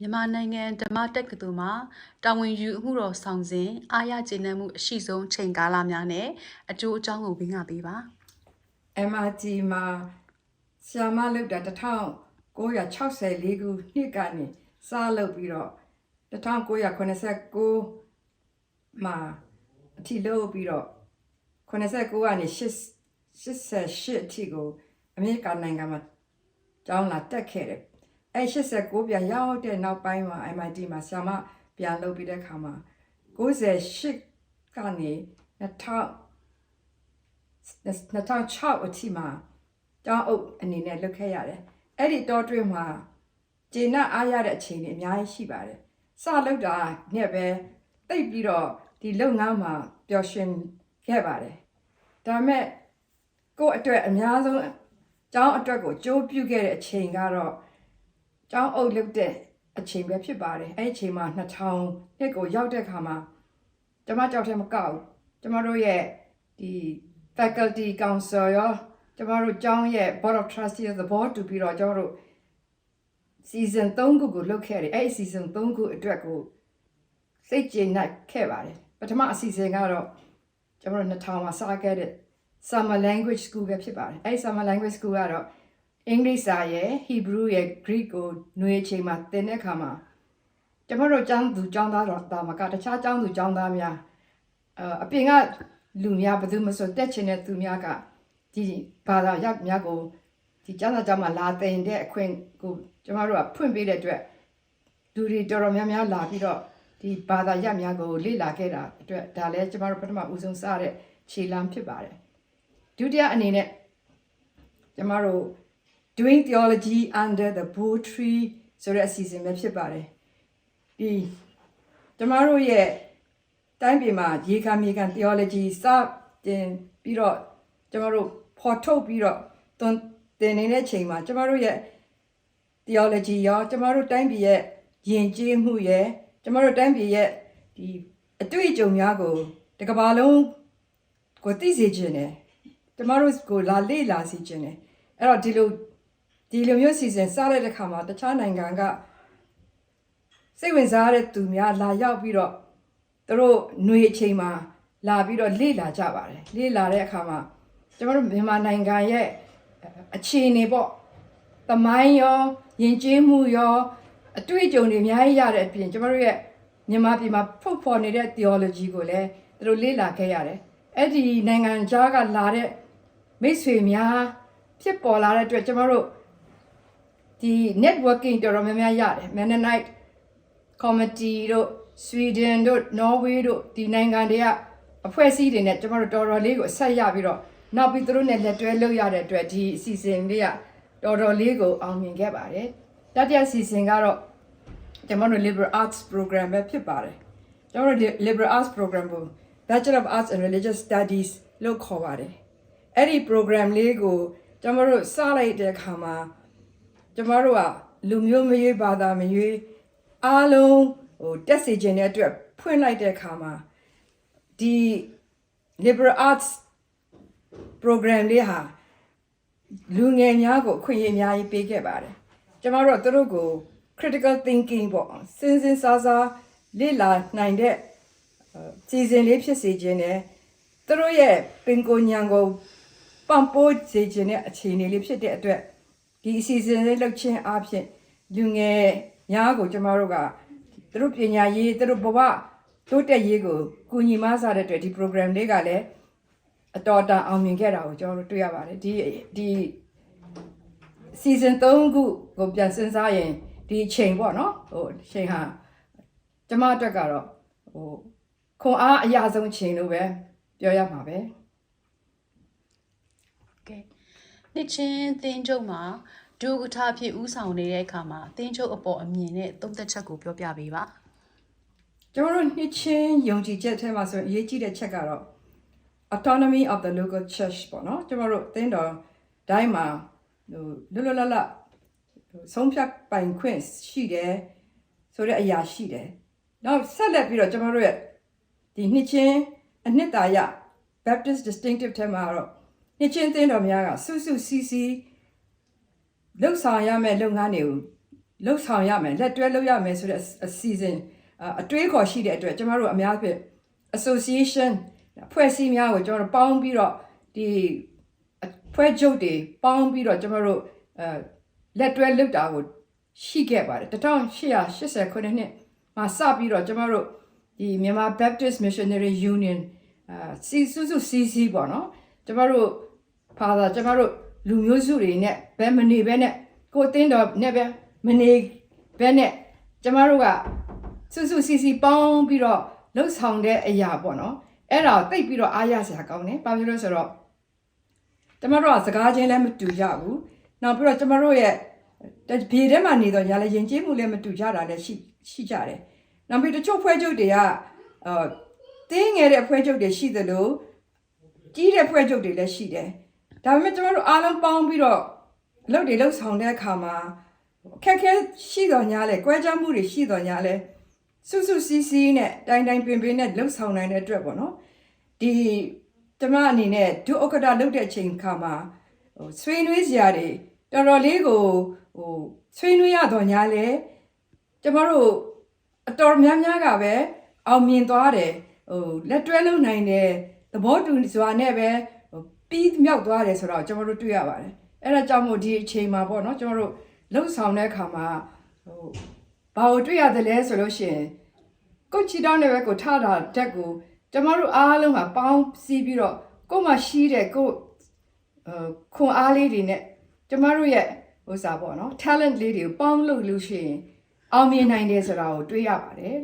မြန်မာနိုင်ငံဓမ္မတက္ကသိုလ်မှာတာဝန်ယူမှုတော်ဆောင်စဉ်အားရကျေနပ်မှုအရှိဆုံးချိန်ကာလများနဲ့အကျိုးအကြောင်းကို vinga ပေးပါ MRT မှာဆ iam မလုပ်တာ1964ခုနှစ်ကနေစလုပ်ပြီးတော့1989မှာအထိလုပ်ပြီးတော့89ကနေ88အထိကိုအမေရိကန်နိုင်ငံမှာကျောင်းလာတက်ခဲ့တယ် အဲ89ပြန်ရောက်တဲ့နောက်ပိုင်းမှာ MIT မှာဆ iam မပြန်လုပ်ပြီးတဲ့ခါမှာ98ကနေ2000 2006အထိမှာကျောင်းအုပ်အနေနဲ့လုပ်ခဲ့ရတယ်။အဲ့ဒီတောတွင်းမှာဂျေနအားရတဲ့အချိန်တွေအများကြီးရှိပါတယ်။စလုပ်တာနဲ့ပဲတိတ်ပြီးတော့ဒီလုပ်ငန်းမှာပျော်ရွှင်ခဲ့ပါတယ်။ဒါပေမဲ့ကိုယ့်အတွက်အများဆုံးကျောင်းအတွက်ကိုကြိုးပြုခဲ့တဲ့အချိန်ကတော့ ကျောင်းအုပ်လုပ်တဲ့အချိန်ပဲဖြစ်ပါတယ်။အဲ့ဒီအချိန်မှာ2000နှစ်ကိုရောက်တဲ့ခါမှာကျမကြောက်တယ်မကောက်ဘူး။ကျမတို့ရဲ့ဒီ faculty council ရောကျမတို့ကျောင်းရဲ့ board of trustees သဘောတူပြီးတော့ကျမတို့ season 3ခုကိုလုပ်ခဲ့တယ်အဲ့ဒီ season 3ခုအတွက်ကိုစိတ်ကျေနပ်ခဲ့ပါတယ်ပထမအစီအစဉ်ကတော့ကျမတို့2000မှာစခဲ့တဲ့ summer language school ပဲဖြစ်ပါတယ်အဲ့ဒီ summer language school ကတော့ အင်္ဂလိပ်စာရဲ့ Hebrew ရဲ့ Greek ကိုຫນွေချိန်မှာသင်တဲ့အခါမှာကျမတို့ကျောင်းသူကျောင်းသားတော်တာမကတခြားကျောင်းသူကျောင်းသားများအအပြင်ကလူများဘယ်သူမှဆိုတက်ချင်တဲ့သူများကဒီဘာသာရပ်များကိုဒီကျောင်းသားကျောင်းမှာလာသင်တဲ့အခွင့်ကိုကျမတို့ကဖွင့်ပေးတဲ့အတွက်လူတွေတော်တော်များများလာပြီးတော့ဒီဘာသာရပ်များကိုလေ့လာခဲ့တာအတွက်ဒါလည်းကျမတို့ပထမဦးဆုံးစတဲ့ခြေလှမ်းဖြစ်ပါတယ်ဒုတိယအနေနဲ့ကျမတို့ doing theology under the bow tree ဆိုတဲ့အစီအစဉ်ပဲဖြစ်ပါတယ်ဒီကျမတို့ရဲ့တိုင်းပြည်မှာရေခံမြေခံ theology စတင်ပြီးတော့ကျမတို့ဖော်ထုတ်ပြီးတော့သွန်သင်နေတဲ့ချိန်မှာကျမတို့ရဲ့ theology ရောကျမတို့တိုင်းပြည်ရဲ့ယဉ်ကျေးမှုရဲ့ကျမတို့တိုင်းပြည်ရဲ့ဒီအတွေ့အကြုံများကိုတစ်ကမ္ဘာလုံးကိုသိစေခြင်းနဲ့ကျမတို့ကိုလာလေ့လာစေခြင်းနဲ့အဲ့တော့ဒီလို ဒီလိုမျိုးစီစဉ်စားတဲ့အခါမှာတခြားနိုင်ငံကစိတ်ဝင်စားတဲ့သူများလာရောက်ပြီးတော့သူတို့ຫນွေအချိန်မှာလာပြီးတော့လေ့လာကြပါတယ်လေ့လာတဲ့အခါမှာကျမတို့မြန်မာနိုင်ငံရဲ့အခြေအနေပေါ့သမိုင်းရောယဉ်ကျေးမှုရောအတွေ့အကြုံတွေအများကြီးရတဲ့အပြင်ကျမတို့ရဲ့မြန်မာပြည်မှာဖုတ်ဖော်နေတဲ့ theology ကိုလည်းသူတို့လေ့လာခဲ့ရတယ်အဲ့ဒီနိုင်ငံခြားကလာတဲ့မိတ်ဆွေများဖြစ်ပေါ်လာတဲ့အတွက်ကျမတို့ ဒီ networking တော်တော်များများရတယ် Mennonite committee တို့ Sweden တို့ Norway တို့ဒီနိုင်ငံတွေကအဖွဲ့အစည်းတွေနဲ့ကျမတို့တော်တော်လေးကိုအဆက်ရပြီးတော့နောက်ပြီးသူတို့နဲ့လက်တွဲလုပ်ရတဲ့အတွက်ဒီအစီအစဉ်လေးကတော်တော်လေးကိုအောင်မြင်ခဲ့ပါတယ်တတိယအစီအစဉ်ကတော့ကျမတို့ liberal arts program ပဲဖြစ်ပါတယ်ကျမတို့ liberal arts program ကို Bachelor of Arts and Religious Studies လို့ခေါ်ပါတယ်အဲ့ဒီ program လေးကိုကျမတို့စလိုက်တဲ့အခါမှာ ကျမတို့ကလူမျိုးမရွေးဘာသာမရွေးအားလုံးဟိုတက်စီခြင်းတဲ့အတွက်ဖွင့်လိုက်တဲ့အခါမှာဒီ liberal arts program လေးဟာလူငယ်များကိုအခွင့်အရေးအများကြီးပေးခဲ့ပါတယ်ကျမတို့ကသူတို့ကို critical thinking ပေါ့စဉ်းစဉ်းစားစားလေ့လာနိုင်တဲ့စီစဉ်လေးဖြစ်စေခြင်းနဲ့သူတို့ရဲ့ပင်ကိုညံကိုပံ့ပိုးစေခြင်းတဲ့အခြေအနေလေးဖြစ်တဲ့အတွက် ဒီအစီအစဉ်လေးလုပ်ခြင်းအပြင်လူငယ်များကိုကျမတို့ကသူတို့ပညာရေးသူတို့ဘဝတိုးတက်ရေးကိုကူညီမဆတဲ့အတွက်ဒီ program လေးကလည်းအတော်တန်အောင်မြင်ခဲ့တာကိုကျွန်တော်တို့တွေ့ရပါတယ်ဒီဒီ season 3ခုကိုပြန်စဉ်းစားရင်ဒီချိန်ပေါ့နော်ဟိုချိန်ဟာကျမအတွက်ကတော့ဟိုခွန်အားအရာဆုံးချိန်လို့ပဲပြောရမှာပဲကဲ နှစ်ချင်းသင်းချုပ်မှာဒုက္ကဋ္ဌဖြစ်ဦးဆောင်နေတဲ့အခါမှာသင်းချုပ်အပေါ်အမြင်နဲ့သုံးသက်ချက်ကိုပြောပြပေးပါကျွန်တော်တို့နှစ်ချင်းယုံကြည်ချက်ထဲမှာဆိုရင်အရေးကြီးတဲ့ချက်ကတော့ autonomy of the local church ပေါ့နော်ကျွန်တော်တို့သင်းတော်တိုင်းမှာဟိုလွတ်လွတ်လပ်လပ်ဟိုဆုံးဖြတ်ပိုင်ခွင့်ရှိတယ်ဆိုတဲ့အရာရှိတယ်နောက်ဆက်လက်ပြီးတော့ကျွန်တော်တို့ရဲ့ဒီနှစ်ချင်းအနှစ်သာရ Baptist distinctive ထဲမှာတော့ နှစ်ချင်းသင်းတော်များကစုစုစည်းစည်းလှုပ်ဆောင်ရမယ့်လုပ်ငန်းတွေကိုလှုပ်ဆောင်ရမယ်လက်တွဲလှုပ်ရမယ်ဆိုတဲ့အစီအစဉ်အတွေးခေါ်ရှိတဲ့အတွက်ကျမတို့အများဖြင့် association ဖွဲ့စည်းများကိုကျွန်တော်တို့ပေါင်းပြီးတော့ဒီဖွဲ့ချုပ်တွေပေါင်းပြီးတော့ကျွန်တော်တို့အဲလက်တွဲလှုပ်တာကိုရှိခဲ့ပါတယ်1880ခုနှစ်မှာစပြီးတော့ကျွန်တော်တို့ဒီမြန်မာ Baptist Missionary Union အာစီစုစုစီစီပေါ့နော်ကျွန်တော် တို့ဖာသာကျွန်တော်တို့လူမျိုးစုတွေနဲ့ဘယ်မနေဘဲနဲ့ကိုယ်တင်းတော်နဲ့ပဲမနေဘဲနဲ့ကျွန်တော်တို့ကစုစုစီစီပေါင်းပြီးတော့လှုပ်ဆောင်တဲ့အရာပေါ့နော်အဲ့ဒါကိုတိတ်ပြီးတော့အားရစရာကောင်းတယ်ဘာဖြစ်လို့လဲဆိုတော့ကျွန်တော်တို့ကစကားချင်းလည်းမတူကြဘူးနောက်ပြီးတော့ကျွန်တော်တို့ရဲ့ဘေးထဲမှာနေတော့ညာလည်းယဉ်ကျေးမှုလည်းမတူကြတာလည်းရှိရှိကြတယ်နောက်ပြီးတချို့ဖွဲ့ချုပ်တွေကအာတင်းငယ်တဲ့ဖွဲ့ချုပ်တွေရှိသလိုကြီးတဲ့ဖွဲ့ချုပ်တွေလည်းရှိတယ် ဒါပေမဲ့ကျွန်တော်တို့အားလုံးပေါင်းပြီးတော့အလုပ်တွေလုပ်ဆောင်တဲ့အခါမှာအခက်အခဲရှိတော့ညာလဲကွဲကြမှုတွေရှိတော့ညာလဲစုစုစည်းစည်းနဲ့တိုင်းတိုင်းပင်ပင်နဲ့လှုပ်ဆောင်နိုင်တဲ့အတွက်ပေါ့နော်ဒီကျမအနေနဲ့ဒုဥက္ကဋ္ဌလုပ်တဲ့အချိန်ခါမှာဟိုဆွေးနွေးစရာတွေတော်တော်လေးကိုဟိုဆွေးနွေးရတော့ညာလဲကျမတို့အတော်များများကပဲအောင်မြင်သွားတယ်ဟိုလက်တွဲလုပ်နိုင်တယ်သဘောတူစွာနဲ့ပဲဟို ပြီးမြောက်သွားတယ်ဆိုတော့ကျမတို့တွေ့ရပါတယ်အဲ့ဒါကြောင့်မို့ဒီအချိန်မှာပေါ့နော်ကျမတို့လှုပ်ဆောင်တဲ့အခါမှာဟိုဘာကိုတွေ့ရတယ်လဲဆိုလို့ရှိရင်ကိုချီတောင်းတဲ့ဘက်ကိုထားတာတက်ကိုကျမတို့အားလုံးကပေါင်းစည်းပြီးတော့ကို့မှာရှိတဲ့ကိုအဲခွန်အားလေးတွေနဲ့ကျမတို့ရဲ့ဟိုစားပေါ့နော် talent လေးတွေကိုပေါင်းလုပ်လို့ရှိရင်အောင်မြင်နိုင်တယ်ဆိုတာကိုတွေးရပါတယ်